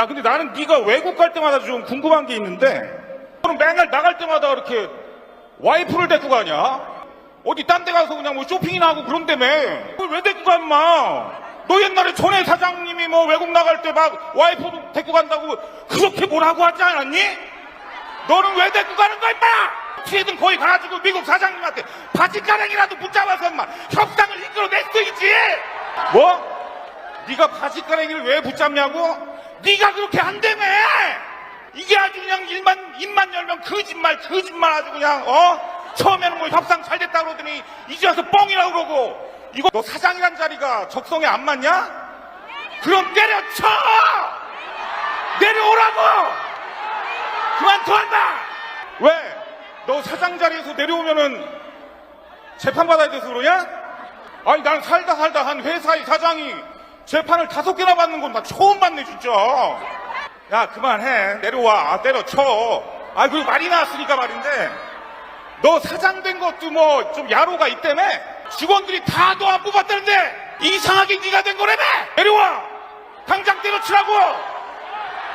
야 근데 나는 네가 외국 갈 때마다 좀 궁금한 게 있는데 너는 맨날 나갈 때마다 이렇게 와이프를 데리고 가냐? 어디 딴 데 가서 그냥 뭐 쇼핑이나 하고 그런다며 그걸 왜 데리고 가 임마 너 옛날에 전에 사장님이 뭐 외국 나갈 때 막 와이프 데리고 간다고 그렇게 뭐라고 하지 않았니? 너는 왜 데리고 가는 거야 임마 어떻게든 거기 가가지고 미국 사장님한테 바지가랑이라도 붙잡아서 임마 협상을 이끌어낼 수 있지 뭐? 네가 바지가랑이를 왜 붙잡냐고? 네가 그렇게 한다며! 이게 아주 그냥 일만 입만 열면 거짓말 거짓말 아주 그냥 어? 처음에는 뭐 협상 잘 됐다 그러더니 이제 와서 뻥이라고 그러고 이거 너 사장이란 자리가 적성에 안 맞냐? 그럼 때려쳐! 내려오라고! 그만둬한다! 왜? 너 사장 자리에서 내려오면은 재판받아야 돼서 그러냐? 아니 난 살다 살다 한 회사의 사장이 재판을 다섯 개나 받는 건 나 처음 봤네 진짜. 야 그만해. 내려와. 아, 때려쳐. 아 그리고 말이 나왔으니까 말인데. 너 사장 된 것도 뭐 좀 야로가 있다며? 직원들이 다 너 안 뽑았다는데 이상하게 네가 된 거라며? 내려와. 당장 때려치라고